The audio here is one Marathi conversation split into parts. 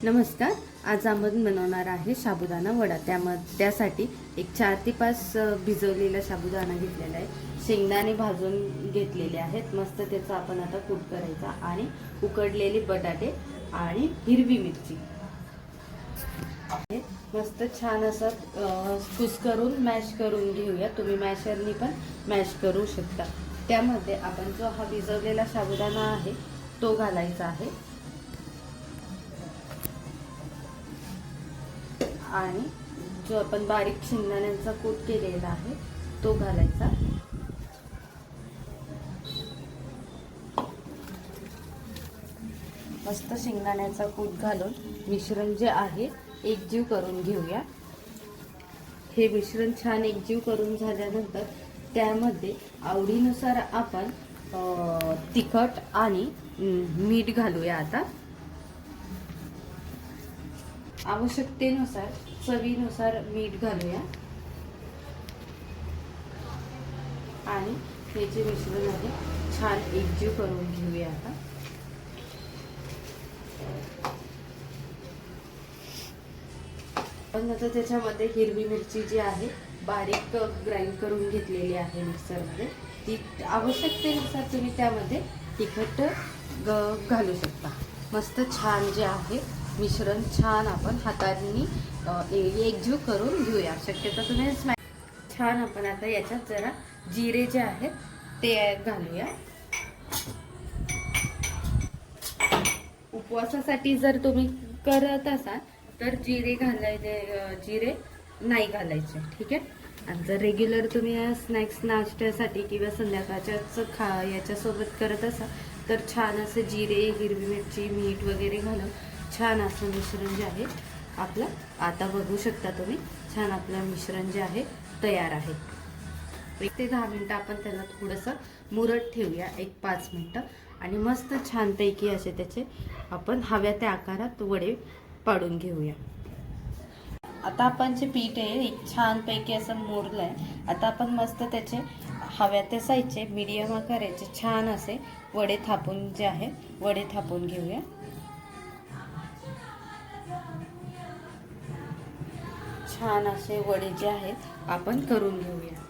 नमस्कार. आज आपण बनवणार आहे साबुदाणा वडा. त्यामध्ये त्यासाठी एक चार ते पाच भिजवलेला साबुदाणा घेतलेला आहे. शेंगदाणे भाजून घेतलेले आहेत. मस्त त्याचा आपण आता कूट करायचा आणि उकडलेले बटाटे आणि हिरवी मिरची. आहे. मस्त छान असं कुस करून मॅश करून घेऊया. तुम्ही मॅशरनी पण मॅश करू शकता. त्यामध्ये आपण जो हा भिजवलेला साबुदाणा आहे तो घालायचा आहे. आणि जो आपण बारीक शेंगदाण्यांचा कूट केलेला आहे तो घालायचा. मस्त शेंगदाण्याचा कूट घालून मिश्रण जे आहे एकजीव करून घेऊया. हे मिश्रण छान एकजीव करून झाल्यानंतर त्यामध्ये आवडीनुसार आपण तिखट आणि मीठ घालूया आता. आवश्यकतेनुसार चवीनुसार मीठ घालूया. आणि हे जे मिश्रण आहे छान एकजीव करून घेऊया आता. पण आता त्याच्यामध्ये हिरवी मिरची जी आहे बारीक ग्राइंड करून घेतलेली आहे मिक्सरमध्ये. ती आवश्यकतेनुसार तुम्ही त्यामध्ये तिखट ग- घालू शकता. मस्त छान जे आहे मिश्रण छान आपण हातांनी एकजीव करून घेऊया. शक्यतो तुम्ही स्मॅ छान आपण आता याच्यात जरा जिरे जे आहेत ते घालूया. उपवासासाठी जर तुम्ही करत असाल तर जिरे घालायचे जिरे नाही घालायचे ठीक आहे? आणि जर रेग्युलर तुम्ही स्नॅक्स नाश्त्यासाठी किंवा संध्याकाळच्याच खा याच्यासोबत करत असाल तर छान असं जिरे हिरवी मिरची मीठ वगैरे घालून छान असं मिश्रण जे आहे आपलं आता बघू शकता तुम्ही छान आपलं मिश्रण जे आहे तयार आहे. एक ते दहा मिनटं आपण त्याला थोडंसं मुरत ठेवूया एक पाच मिनटं. आणि मस्त छानपैकी असे त्याचे आपण हव्या त्या आकारात वडे पाडून घेऊया. आता आपण जे पीठ आहे एक छानपैकी असं मोरलं आहे आता आपण मस्त त्याचे हव्या त्या साईजचे मीडियम आकाराचे छान असे वडे थापून जे आहे वडे थापून घेऊया. छान असे वडे जे आहेत आपण करून घेऊया.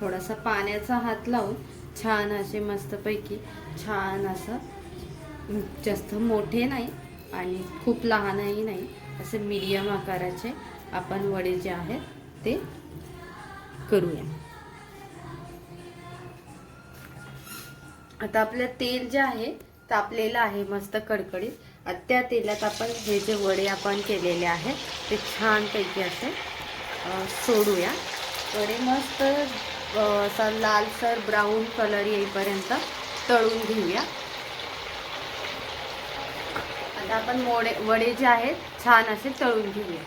थोडासा पाण्याचा हात लावून छान असे मस्तपैकी छान असं जास्त मोठे नाही आणि खूप लहानही नाही असे मीडियम आकाराचे आपण वडे जे आहेत ते करूया. आता आपलं तेल जे आहे तापलेलं आहे मस्त कडकडीत त्या तेलात आपण हे जे वडे आपण केलेले आहेत ते छानपैकी असे सोडूया. वडे मस्त अ, असा लालसर ब्राऊन कलर येईपर्यंत तळून घेऊया. आता आपण मोडे वडे जे आहेत छान असे तळून घेऊया.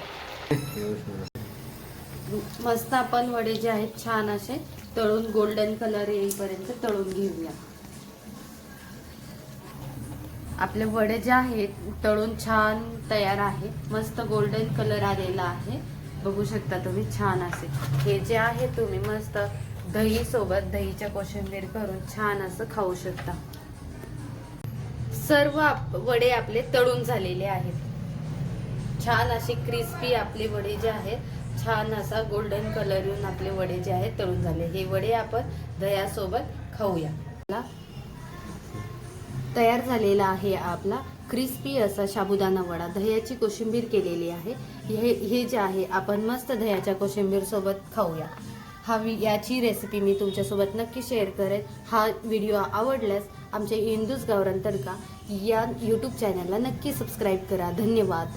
मस्त आपण वडे जे आहेत छान असे तळून गोल्डन कलर येईपर्यंत तळून घेऊया. आपले वडे जे आहेत तळून छान तयार आहे मस्त गोल्डन कलर आलेला आहे. बघू शकता तुम्ही छान असे. हे जे आहे तुम्ही मस्त दही सोबत दहीच्या कोशिंबीर करून छान असं खाऊ शकता. सर्व आप- वडे आपले तळून झालेले आहेत. छान असे क्रिस्पी आपले वडे जे आहेत छान असा गोल्डन कलर येऊन आपले वडे जे आहेत तळून झाले. हे वडे आपण दह्यासोबत खाऊया. तयार झालेला आहे आपला क्रिस्पी असा साबुदाणा वडा. दह्याची कोशिंबीर केलेली आहे. हे हे जे आहे आपण मस्त दह्याच्या कोशिंबीरसोबत खाऊया. हा वि याची रेसिपी मी तुमच्यासोबत नक्की शेअर करेन. हा व्हिडिओ आवडल्यास आमच्या इंदूस गावरान तडका या यूट्यूब चॅनलला नक्की सबस्क्राईब करा. धन्यवाद.